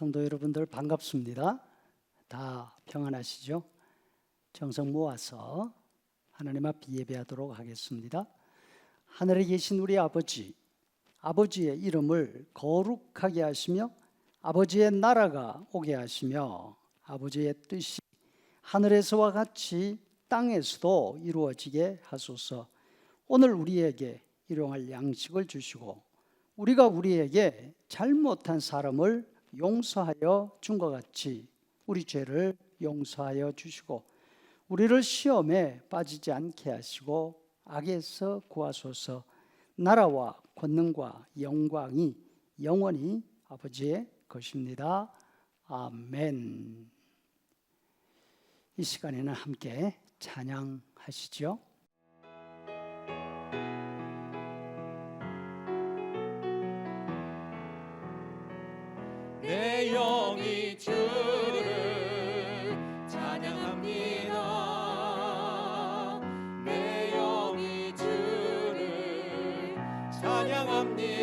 성도 여러분들 반갑습니다. 다 평안하시죠? 정성 모아서 하나님 앞 예배하도록 하겠습니다. 하늘에 계신 우리 아버지, 아버지의 이름을 거룩하게 하시며 아버지의 나라가 오게 하시며 아버지의 뜻이 하늘에서와 같이 땅에서도 이루어지게 하소서. 오늘 우리에게 일용할 양식을 주시고 우리가 우리에게 잘못한 사람을 용서하여 준 것 같이 우리 죄를 용서하여 주시고 우리를 시험에 빠지지 않게 하시고 악에서 구하소서 나라와 권능과 영광이 영원히 아버지의 것입니다. 아멘. 이 시간에는 함께 찬양하시죠. 찬양합니다.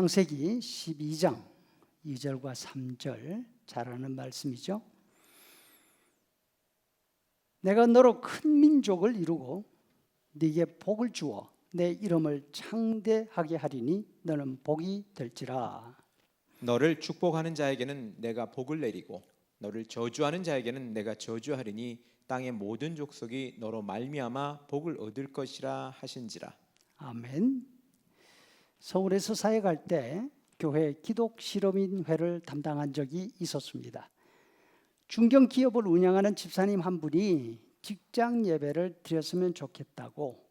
창세기 12장 2절과 3절 잘하는 말씀이죠. 내가 너로 큰 민족을 이루고 네게 복을 주어 내 이름을 창대하게 하리니 너는 복이 될지라. 너를 축복하는 자에게는 내가 복을 내리고 너를 저주하는 자에게는 내가 저주하리니 땅의 모든 족속이 너로 말미암아 복을 얻을 것이라 하신지라. 아멘. 서울에서 사회 갈때 교회 기독 실업인회를 담당한 적이 있었습니다. 중견 기업을 운영하는 집사님 한 분이 직장 예배를 드렸으면 좋겠다고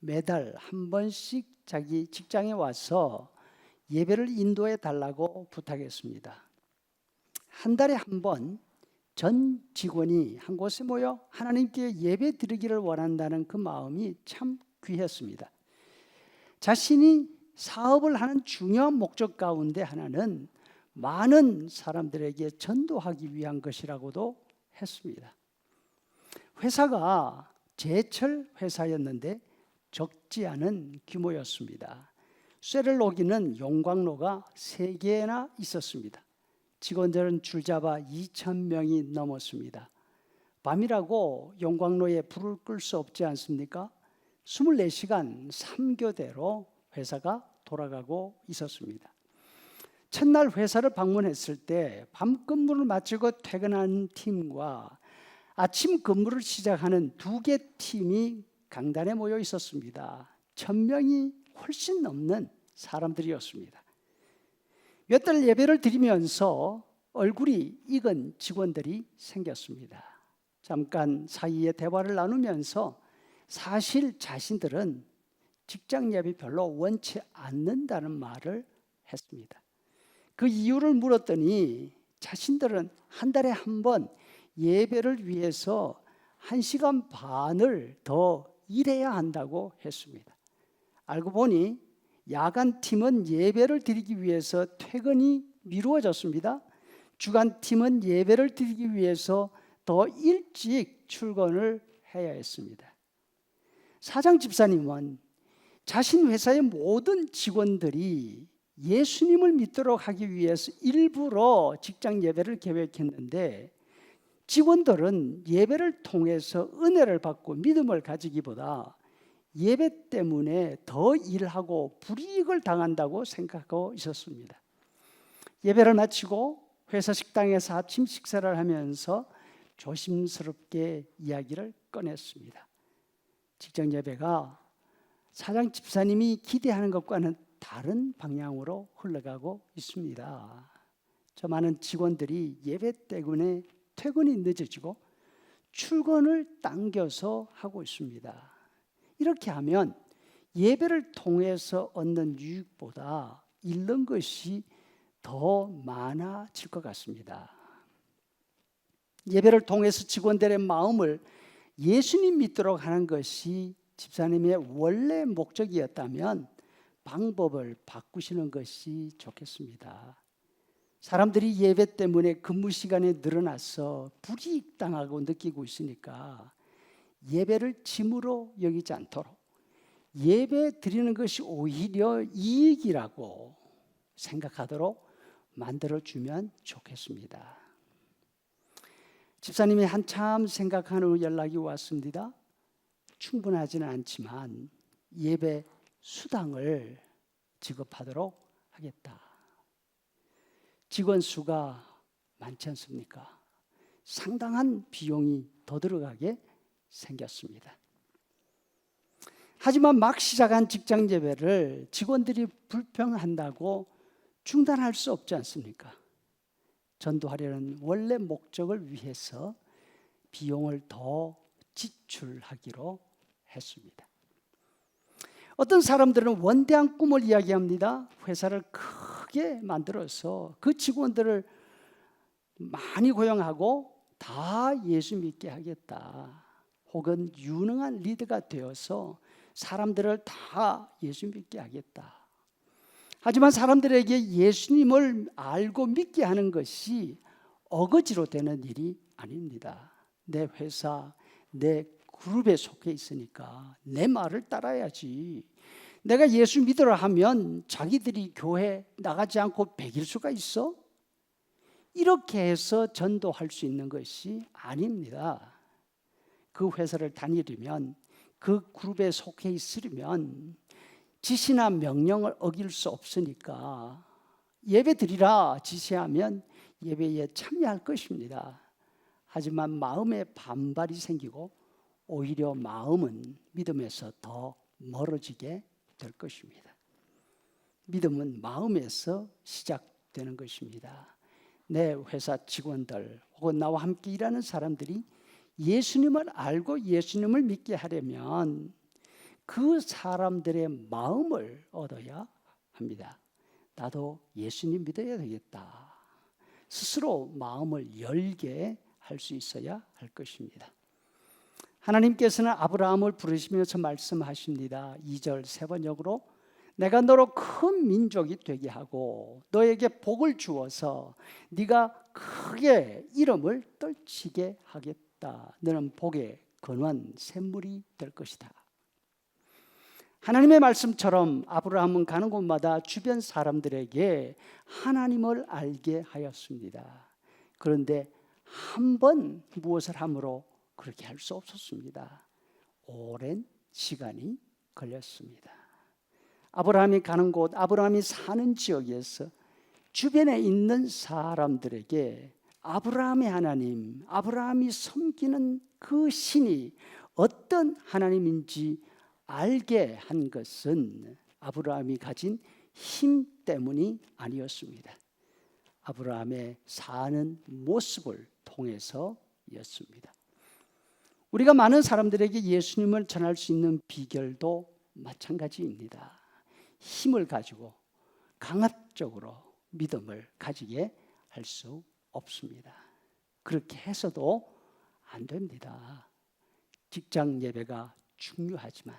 매달 한 번씩 자기 직장에 와서 예배를 인도해 달라고 부탁했습니다. 한 달에 한 번 전 직원이 한 곳에 모여 하나님께 예배 드리기를 원한다는 그 마음이 참 귀했습니다. 자신이 사업을 하는 중요한 목적 가운데 하나는 많은 사람들에게 전도하기 위한 것이라고도 했습니다. 회사가 제철 회사였는데 적지 않은 규모였습니다. 쇠를 녹이는 용광로가 세 개나 있었습니다. 직원들은 줄잡아 2천 명이 넘었습니다. 밤이라고 용광로에 불을 끌 수 없지 않습니까? 24시간 3교대로 회사가 돌아가고 있었습니다. 첫날 회사를 방문했을 때 밤 근무를 마치고 퇴근한 팀과 아침 근무를 시작하는 두 개 팀이 강단에 모여 있었습니다. 천 명이 훨씬 넘는 사람들이었습니다. 몇 달 예배를 드리면서 얼굴이 익은 직원들이 생겼습니다. 잠깐 사이에 대화를 나누면서 사실 자신들은 직장 예배 별로 원치 않는다는 말을 했습니다. 그 이유를 물었더니 자신들은 한 달에 한 번 예배를 위해서 한 시간 반을 더 일해야 한다고 했습니다. 알고 보니 야간 팀은 예배를 드리기 위해서 퇴근이 미루어졌습니다. 주간 팀은 예배를 드리기 위해서 더 일찍 출근을 해야 했습니다. 사장 집사님은 자신 회사의 모든 직원들이 예수님을 믿도록 하기 위해서 일부러 직장 예배를 계획했는데 직원들은 예배를 통해서 은혜를 받고 믿음을 가지기보다 예배 때문에 더 일하고 불이익을 당한다고 생각하고 있었습니다. 예배를 마치고 회사 식당에서 아침 식사를 하면서 조심스럽게 이야기를 꺼냈습니다. 직장 예배가 사장 집사님이 기대하는 것과는 다른 방향으로 흘러가고 있습니다. 저 많은 직원들이 예배 때문에 퇴근이 늦어지고 출근을 당겨서 하고 있습니다. 이렇게 하면 예배를 통해서 얻는 유익보다 잃는 것이 더 많아질 것 같습니다. 예배를 통해서 직원들의 마음을 예수님 믿도록 하는 것이 집사님의 원래 목적이었다면 방법을 바꾸시는 것이 좋겠습니다. 사람들이 예배 때문에 근무 시간이 늘어나서 불이익 당하고 느끼고 있으니까 예배를 짐으로 여기지 않도록 예배 드리는 것이 오히려 이익이라고 생각하도록 만들어 주면 좋겠습니다. 집사님이 한참 생각한 후 연락이 왔습니다. 충분하지는 않지만 예배 수당을 지급하도록 하겠다. 직원 수가 많지 않습니까? 상당한 비용이 더 들어가게 생겼습니다. 하지만 막 시작한 직장 예배를 직원들이 불평한다고 중단할 수 없지 않습니까? 전도하려는 원래 목적을 위해서 비용을 더 지출하기로 했습니다. 어떤 사람들은 원대한 꿈을 이야기합니다. 회사를 크게 만들어서 그 직원들을 많이 고용하고 다 예수 믿게 하겠다. 혹은 유능한 리더가 되어서 사람들을 다 예수 믿게 하겠다. 하지만 사람들에게 예수님을 알고 믿게 하는 것이 어거지로 되는 일이 아닙니다. 내 회사, 내 그룹에 속해 있으니까 내 말을 따라야지. 내가 예수 믿으라 하면 자기들이 교회 나가지 않고 배길 수가 있어? 이렇게 해서 전도할 수 있는 것이 아닙니다. 그 회사를 다니려면 그 그룹에 속해 있으려면 지시나 명령을 어길 수 없으니까 예배 드리라 지시하면 예배에 참여할 것입니다. 하지만 마음에 반발이 생기고 오히려 마음은 믿음에서 더 멀어지게 될 것입니다. 믿음은 마음에서 시작되는 것입니다. 내 회사 직원들 혹은 나와 함께 일하는 사람들이 예수님을 알고 예수님을 믿게 하려면 그 사람들의 마음을 얻어야 합니다. 나도 예수님 믿어야 되겠다. 스스로 마음을 열게 할 수 있어야 할 것입니다. 하나님께서는 아브라함을 부르시면서 말씀하십니다. 2절 세 번역으로 내가 너로 큰 민족이 되게 하고 너에게 복을 주어서 네가 크게 이름을 떨치게 하겠다. 너는 복의 근원 샘물이 될 것이다. 하나님의 말씀처럼 아브라함은 가는 곳마다 주변 사람들에게 하나님을 알게 하였습니다. 그런데 한 번 무엇을 함으로 그렇게 할 수 없었습니다. 오랜 시간이 걸렸습니다. 아브라함이 가는 곳, 아브라함이 사는 지역에서 주변에 있는 사람들에게 아브라함의 하나님, 아브라함이 섬기는 그 신이 어떤 하나님인지 알게 한 것은 아브라함이 가진 힘 때문이 아니었습니다. 아브라함의 사는 모습을 통해서였습니다. 우리가 많은 사람들에게 예수님을 전할 수 있는 비결도 마찬가지입니다. 힘을 가지고 강압적으로 믿음을 가지게 할 수 없습니다. 그렇게 해서도 안 됩니다. 직장 예배가 중요하지만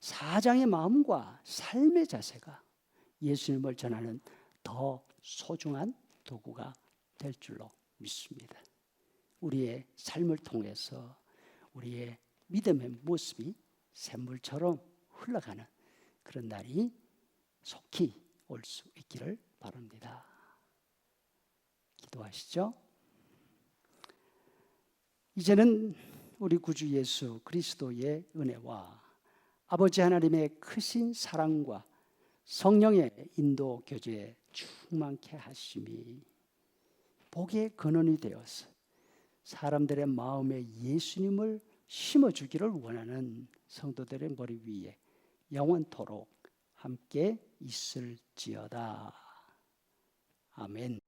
사장의 마음과 삶의 자세가 예수님을 전하는 더 소중한 도구가 될 줄로 믿습니다. 우리의 삶을 통해서 우리의 믿음의 모습이 샘물처럼 흘러가는 그런 날이 속히 올 수 있기를 바랍니다. 기도하시죠. 이제는 우리 구주 예수 그리스도의 은혜와 아버지 하나님의 크신 사랑과 성령의 인도 교제에 충만케 하심이 복의 근원이 되어서 사람들의 마음에 예수님을 심어주기를 원하는 성도들의 머리 위에 영원토록 함께 있을지어다. 아멘.